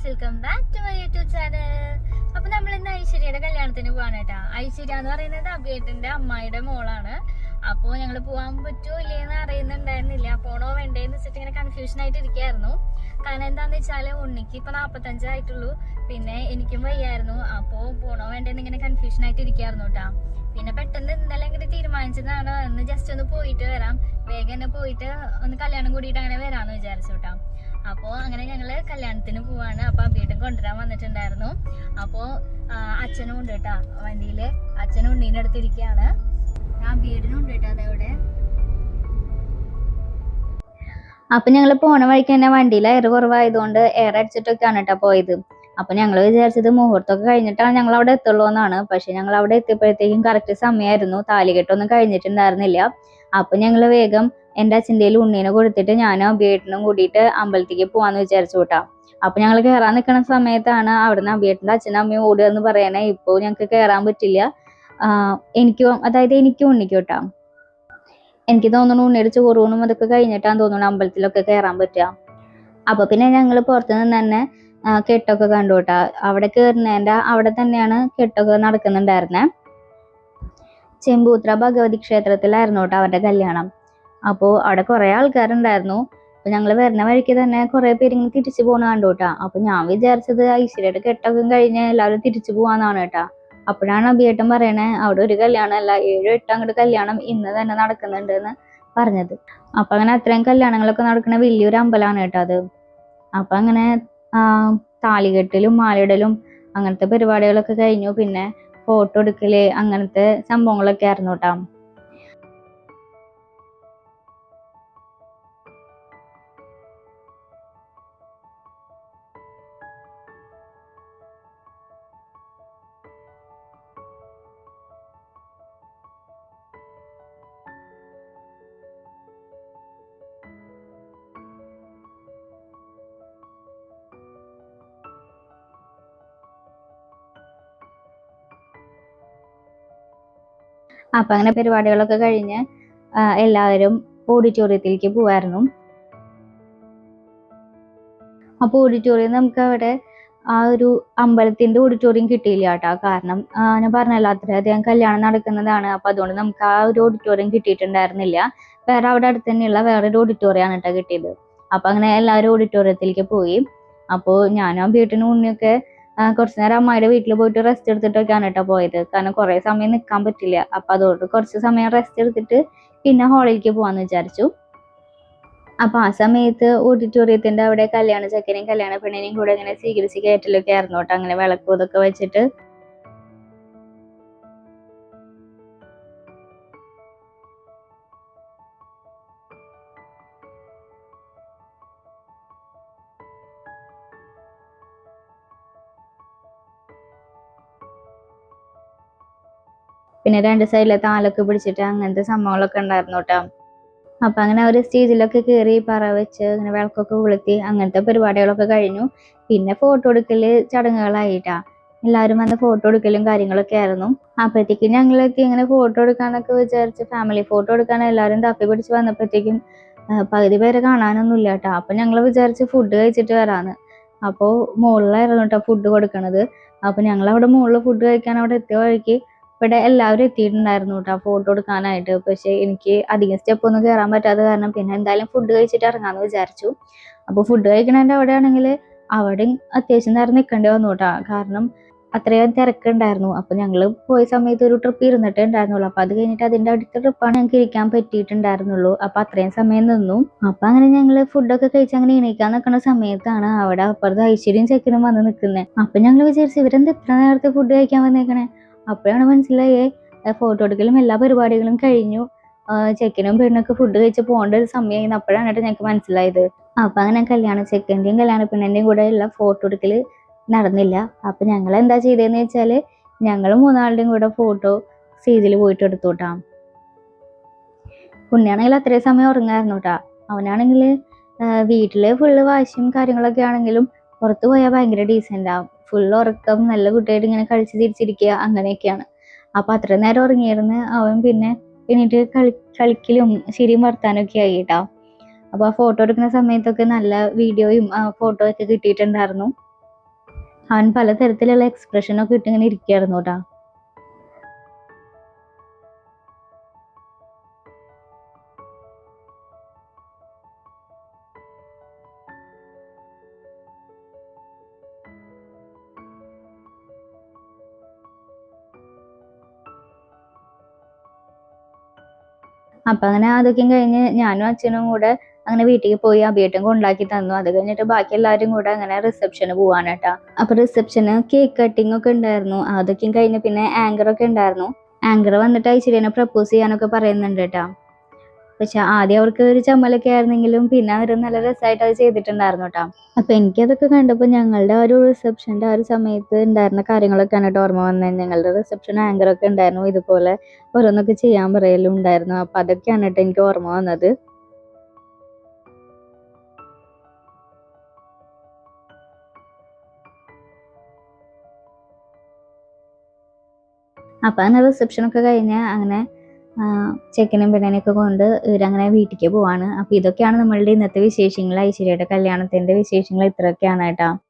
Friends welcome back to my YouTube channel അപ്പൊ നമ്മൾ ഇന്ന് ഐശ്വര്യയുടെ കല്യാണത്തിന് പോവാണ് കേട്ടാ. ഐശ്വര്യ എന്ന് പറയുന്നത് അഭിയേട്ടന്റെ അമ്മായിയുടെ മോളാണ്. അപ്പൊ ഞങ്ങൾ പോവാൻ പറ്റുമോ ഇല്ലേന്ന് അറിയുന്നുണ്ടായിരുന്നില്ല. പോണോ വേണ്ടേന്ന് വെച്ചിട്ട് ഇങ്ങനെ കൺഫ്യൂഷൻ ആയിട്ട് ഇരിക്കായിരുന്നു. കാരണം എന്താന്ന് വെച്ചാൽ ഉണ്ണിക്ക് ഇപ്പൊ നാപ്പത്തഞ്ചായിട്ടുള്ളൂ പിന്നെ എനിക്കും വയ്യായിരുന്നു. അപ്പോ പോണോ വേണ്ടേന്ന് ഇങ്ങനെ കൺഫ്യൂഷൻ ആയിട്ട് ഇരിക്കായിരുന്നു കേട്ടാ. പിന്നെ പെട്ടെന്ന് ഇന്നലെ ഇങ്ങനെ തീരുമാനിച്ചതാണ്. ഒന്ന് ജസ്റ്റ് ഒന്ന് പോയിട്ട് വരാം. വേഗം തന്നെ പോയിട്ട് ഒന്ന് കല്യാണം കൂടിയിട്ട് അങ്ങനെ വരാന്ന് വിചാരിച്ചു കേട്ടാ. അപ്പോ അങ്ങനെ ഞങ്ങൾ കല്യാണത്തിന് പോവാണ്. അപ്പൊ അബിയേട്ടൻ കൊണ്ടുവരാൻ വന്നിട്ടുണ്ടായിരുന്നു. അപ്പോ അച്ഛനും ഉണ്ട് കേട്ടാ വണ്ടിയിൽ അച്ഛനും ഉണ്ണീന്റെ അടുത്തിരിക്കുകയാണ് അബിയേട്ടനും ഉണ്ട് കേട്ടോ അതവിടെ അപ്പൊ ഞങ്ങൾ പോണ വഴിക്ക് തന്നെ വണ്ടിയിൽ എയർ കുറവായതുകൊണ്ട് എയർ അടിച്ചിട്ടൊക്കെയാണ് കേട്ടോ പോയത്. അപ്പൊ ഞങ്ങൾ വിചാരിച്ചത് മുഹൂർത്തമൊക്കെ കഴിഞ്ഞിട്ടാണ് ഞങ്ങൾ അവിടെ എത്തുള്ളൂ എന്നാണ് പക്ഷെ ഞങ്ങൾ അവിടെ എത്തിയപ്പോഴത്തേക്കും കറക്റ്റ് സമയമായിരുന്നു താലികെട്ടൊന്നും കഴിഞ്ഞിട്ടുണ്ടായിരുന്നില്ല. അപ്പൊ ഞങ്ങൾ വേഗം എന്റെ അച്ഛന്റെ ഉണ്ണീനെ കൊടുത്തിട്ട് ഞാനും അബിയേട്ടനും കൂടിയിട്ട് അമ്പലത്തിലേക്ക് പോവാന്ന് വിചാരിച്ചു കൂട്ടാ. അപ്പൊ ഞങ്ങൾ കയറാൻ നിൽക്കുന്ന സമയത്താണ് അവിടുന്ന് അബിയേട്ടന്റെ അച്ഛനും അമ്മയും ഓടുക എന്ന് പറയണേ ഇപ്പൊ ഞങ്ങൾക്ക് കയറാൻ പറ്റില്ല. എനിക്കും അതായത് എനിക്കും ഉണ്ണിക്കും കേട്ടാ. എനിക്ക് തോന്നുന്നു ഉണ്ണിയുടെ ചോറൂണും അതൊക്കെ കഴിഞ്ഞിട്ടാണ് തോന്നുന്നു അമ്പലത്തിലൊക്കെ കയറാൻ പറ്റുക. അപ്പൊ പിന്നെ ഞങ്ങൾ പുറത്തു നിന്ന് തന്നെ കെട്ടൊക്കെ കണ്ടു കേട്ടാ. അവിടെ കേറുന്നതിന്റെ അവിടെ തന്നെയാണ് കെട്ടൊക്കെ നടക്കുന്നുണ്ടായിരുന്നെ. ചെമ്പൂത്ര ഭഗവതി ക്ഷേത്രത്തിലായിരുന്നു കേട്ടോ അവരുടെ കല്യാണം. അപ്പോൾ അവിടെ കുറേ ആൾക്കാരുണ്ടായിരുന്നു. അപ്പൊ ഞങ്ങൾ വരുന്ന വഴിക്ക് തന്നെ കുറെ പേര് ഇങ്ങനെ തിരിച്ചു പോകുന്ന കണ്ടു കേട്ടാ. അപ്പൊ ഞാൻ വിചാരിച്ചത് ഐശ്വര്യയുടെ കെട്ടൊക്കെ കഴിഞ്ഞ് എല്ലാവരും തിരിച്ചു പോവാന്നാണ് കേട്ടാ. അപ്പോഴാണ് അഭിയേട്ടൻ പറയണേ അവിടെ ഒരു കല്യാണമല്ല ഏഴോ എട്ടോ അങ്ങോട്ട് കല്യാണം ഇന്ന് തന്നെ നടക്കുന്നുണ്ട് എന്ന് പറഞ്ഞത്. അപ്പൊ അങ്ങനെ അത്രയും കല്യാണങ്ങളൊക്കെ നടക്കുന്ന വലിയൊരു അമ്പലമാണ് കേട്ടോ അത്. അപ്പൊ അങ്ങനെ താലികെട്ടിലും മാലയിടലും അങ്ങനത്തെ പരിപാടികളൊക്കെ കഴിഞ്ഞു. പിന്നെ ഫോട്ടോ എടുക്കൽ അങ്ങനത്തെ സംഭവങ്ങളൊക്കെ ആയിരുന്നു കേട്ടോ അപ്പൊ അങ്ങനെ പരിപാടികളൊക്കെ കഴിഞ്ഞ് എല്ലാവരും ഓഡിറ്റോറിയത്തിലേക്ക് പോവായിരുന്നു. അപ്പൊ ഓഡിറ്റോറിയം നമുക്ക് അവിടെ ആ ഒരു അമ്പലത്തിന്റെ ഓഡിറ്റോറിയം കിട്ടിയില്ല കേട്ടോ. കാരണം ഞാൻ പറഞ്ഞല്ലോ അത്രയധികം കല്യാണം നടക്കുന്നതാണ്. അപ്പൊ അതുകൊണ്ട് നമുക്ക് ആ ഒരു ഓഡിറ്റോറിയം കിട്ടിയിട്ടുണ്ടായിരുന്നില്ല. വേറെ അവിടെ അടുത്ത് തന്നെയുള്ള വേറൊരു ഓഡിറ്റോറിയം ആണ് കേട്ടോ കിട്ടിയത്. അപ്പൊ അങ്ങനെ എല്ലാവരും ഓഡിറ്റോറിയത്തിലേക്ക് പോയി. അപ്പോൾ ഞാനും വീട്ടിന് ഉണ്ണിയൊക്കെ കുറച്ച് നേരം അമ്മായിടെ വീട്ടിൽ പോയിട്ട് റെസ്റ്റ് എടുത്തിട്ടൊക്കെയാണ് കേട്ടോ പോയത്. കാരണം കുറെ സമയം നിൽക്കാൻ പറ്റില്ല. അപ്പൊ അതുകൊണ്ട് കുറച്ച് സമയം റെസ്റ്റ് എടുത്തിട്ട് പിന്നെ ഹാളിലേക്ക് പോവാന്ന് വിചാരിച്ചു. അപ്പൊ ആ സമയത്ത് ഓഡിറ്റോറിയത്തിന്റെ അവിടെ കല്യാണ ചെക്കനെയും കല്യാണ പെണ്ണിനെയും കൂടെ ഇങ്ങനെ സ്വീകരിച്ച് കയറ്റലൊക്കെ ആയിരുന്നു കേട്ടോ അങ്ങനെ വിളക്കും ഇതൊക്കെ വെച്ചിട്ട് പിന്നെ രണ്ട് സൈഡിലെ താലൊക്കെ പിടിച്ചിട്ട് അങ്ങനത്തെ സംഭവങ്ങളൊക്കെ ഉണ്ടായിരുന്നു കേട്ടോ അപ്പൊ അങ്ങനെ ഒരു സ്റ്റേജിലൊക്കെ കയറി പറ വെച്ച് ഇങ്ങനെ വിളക്കൊക്കെ കൊളുത്തി അങ്ങനത്തെ പരിപാടികളൊക്കെ കഴിഞ്ഞു. പിന്നെ ഫോട്ടോ എടുക്കൽ ചടങ്ങുകളായിട്ടാ. എല്ലാവരും വന്ന് ഫോട്ടോ എടുക്കലും കാര്യങ്ങളൊക്കെ ആയിരുന്നു. അപ്പോഴത്തേക്കും ഞങ്ങളെത്തി ഇങ്ങനെ ഫോട്ടോ എടുക്കാനൊക്കെ വിചാരിച്ച് ഫാമിലി ഫോട്ടോ എടുക്കാൻ എല്ലാവരും തപ്പി പിടിച്ച് വന്നപ്പോഴത്തേക്കും പകുതി പേരെ കാണാനൊന്നും ഇല്ല കേട്ടോ അപ്പൊ ഞങ്ങൾ വിചാരിച്ച് ഫുഡ് കഴിച്ചിട്ട് വരാന്ന്. അപ്പോൾ മുകളിലായിരുന്നു കേട്ടോ ഫുഡ് കൊടുക്കണത്. അപ്പൊ ഞങ്ങൾ അവിടെ മുകളിൽ ഫുഡ് കഴിക്കാൻ അവിടെ എത്തിയ വഴിക്ക് ഇവിടെ എല്ലാവരും എത്തിയിട്ടുണ്ടായിരുന്നു കേട്ടോ ഫോട്ടോ എടുക്കാനായിട്ട്. പക്ഷെ എനിക്ക് അധികം സ്റ്റെപ്പ് ഒന്നും കയറാൻ പറ്റാത്ത കാരണം പിന്നെ എന്തായാലും ഫുഡ് കഴിച്ചിട്ട് ഇറങ്ങാമെന്ന് വിചാരിച്ചു. അപ്പോൾ ഫുഡ് കഴിക്കണതിന്റെ അവിടെ ആണെങ്കിൽ അവിടെ അത്യാവശ്യം നേരം നിൽക്കേണ്ടി വന്നു കേട്ടോ കാരണം അത്രയും തിരക്കുണ്ടായിരുന്നു. അപ്പൊ ഞങ്ങൾ പോയ സമയത്ത് ഒരു ട്രിപ്പ് ഇരുന്നിട്ടേ ഉണ്ടായിരുന്നുള്ളൂ. അപ്പൊ അത് കഴിഞ്ഞിട്ട് അതിന്റെ അടുത്ത ട്രിപ്പാണ് ഞങ്ങൾക്ക് ഇരിക്കാൻ പറ്റിയിട്ടുണ്ടായിരുന്നുള്ളൂ. അപ്പൊ അത്രയും സമയം നിന്നു. അപ്പൊ അങ്ങനെ ഞങ്ങൾ ഫുഡൊക്കെ കഴിച്ച് അങ്ങനെ എണീക്കാൻ നിൽക്കുന്ന സമയത്താണ് അവിടെ അപ്പുറത്ത് ഐശ്വര്യം ചെക്കനും വന്ന് നിൽക്കുന്നത് അപ്പൊ ഞങ്ങൾ വിചാരിച്ചു ഇവരെന്താ ഇത്ര നേരത്തെ ഫുഡ് കഴിക്കാൻ വന്നേക്കണേ? അപ്പോഴാണ് മനസ്സിലായേ ഫോട്ടോ എടുക്കലും എല്ലാ പരിപാടികളും കഴിഞ്ഞു. ചെക്കനും പെണ്ണൊക്കെ ഫുഡ് കഴിച്ച് പോകേണ്ട ഒരു സമയമായിരുന്നു. അപ്പോഴാണ് കേട്ടോ ഞങ്ങൾക്ക് മനസ്സിലായത്. അപ്പൊ അങ്ങനെ കല്യാണം ചെക്കന്റെയും കല്യാണ പെണ്ണിന്റെയും കൂടെ ഉള്ള ഫോട്ടോ എടുക്കൽ നടന്നില്ല. അപ്പൊ ഞങ്ങൾ എന്താ ചെയ്തതെന്ന് വെച്ചാൽ ഞങ്ങൾ മൂന്നാളുടെയും കൂടെ ഫോട്ടോ സ്റ്റേജിൽ പോയിട്ട് എടുത്തു കേട്ടാ ഉണ്ണിയാണെങ്കിൽ അത്രയും സമയം ഉറങ്ങായിരുന്നു കേട്ടാ അവനാണെങ്കിൽ വീട്ടിലെ ഫുള്ള് വാശിയും കാര്യങ്ങളൊക്കെ ആണെങ്കിലും പുറത്ത് പോയാൽ ഭയങ്കര ഡീസന്റ് ആവും ഫുൾ ഉറക്കം നല്ല കുട്ടിയായിട്ട് ഇങ്ങനെ കളിച്ച് തിരിച്ചിരിക്കുക അങ്ങനെയൊക്കെയാണ്. അപ്പൊ അത്ര നേരം ഉറങ്ങിയിരുന്ന് അവൻ പിന്നെ എന്നിട്ട് കളി കളിക്കലും ശരിയും വർത്താനൊക്കെ ആയി കേട്ടോ അപ്പൊ ആ ഫോട്ടോ എടുക്കുന്ന സമയത്തൊക്കെ നല്ല വീഡിയോയും ഫോട്ടോ ഒക്കെ കിട്ടിയിട്ടുണ്ടായിരുന്നു. അവൻ പലതരത്തിലുള്ള എക്സ്പ്രഷനൊക്കെ ഇട്ടിങ്ങനെ ഇരിക്കുകയായിരുന്നു കേട്ടോ അപ്പൊ അങ്ങനെ അതൊക്കെ കഴിഞ്ഞ് ഞാനും അച്ഛനും കൂടെ അങ്ങനെ വീട്ടിൽ പോയി അഭിയേട്ടൻ കൊണ്ടാക്കി തന്നു. അത് കഴിഞ്ഞിട്ട് ബാക്കി എല്ലാവരും കൂടെ അങ്ങനെ റിസപ്ഷന് പോവാണ് കേട്ടോ. അപ്പൊ റിസപ്ഷന് കേക്ക് കട്ടിംഗ് ഒക്കെ ഉണ്ടായിരുന്നു. അതൊക്കെയും കഴിഞ്ഞ് പിന്നെ ആങ്കർ ഒക്കെ ഉണ്ടായിരുന്നു. ആങ്കർ വന്നിട്ട് ഐശ്വര്യനെ പ്രപ്പോസ് ചെയ്യാനൊക്കെ പറയുന്നുണ്ട് കേട്ടോ. പക്ഷെ ആദ്യം അവർക്ക് ഒരു ചമ്മലൊക്കെ ആയിരുന്നെങ്കിലും പിന്നെ അവർ നല്ല രസമായിട്ട് അത് ചെയ്തിട്ടുണ്ടായിരുന്നു കേട്ടോ. അപ്പൊ എനിക്കതൊക്കെ കണ്ടപ്പോൾ ഞങ്ങളുടെ ആ ഒരു റിസപ്ഷന്റെ ആ ഒരു സമയത്ത് ഉണ്ടായിരുന്ന കാര്യങ്ങളൊക്കെയാണ് കേട്ടോ ഓർമ്മ വന്നത്. ഞങ്ങളുടെ റിസപ്ഷൻ ആങ്കർ ഒക്കെ ഉണ്ടായിരുന്നു. ഇതുപോലെ ഓരോന്നൊക്കെ ചെയ്യാൻ പറയലും ഉണ്ടായിരുന്നു. അപ്പൊ അതൊക്കെയാണ് കേട്ടോ എനിക്ക് ഓർമ്മ വന്നത്. അപ്പൊ അങ്ങനെ റിസപ്ഷനൊക്കെ കഴിഞ്ഞ് അങ്ങനെ ചെക്കനും പെണ്ണനൊക്കെ കൊണ്ട് ഇവരങ്ങനെ വീട്ടിലേക്ക് പോവാണ്. അപ്പോൾ ഇതൊക്കെയാണ് നമ്മളുടെ ഇന്നത്തെ വിശേഷങ്ങൾ ഐശ്വര്യയുടെ കല്യാണത്തിന്റെ വിശേഷങ്ങൾ ഇത്രയൊക്കെയാണ് കേട്ടോ.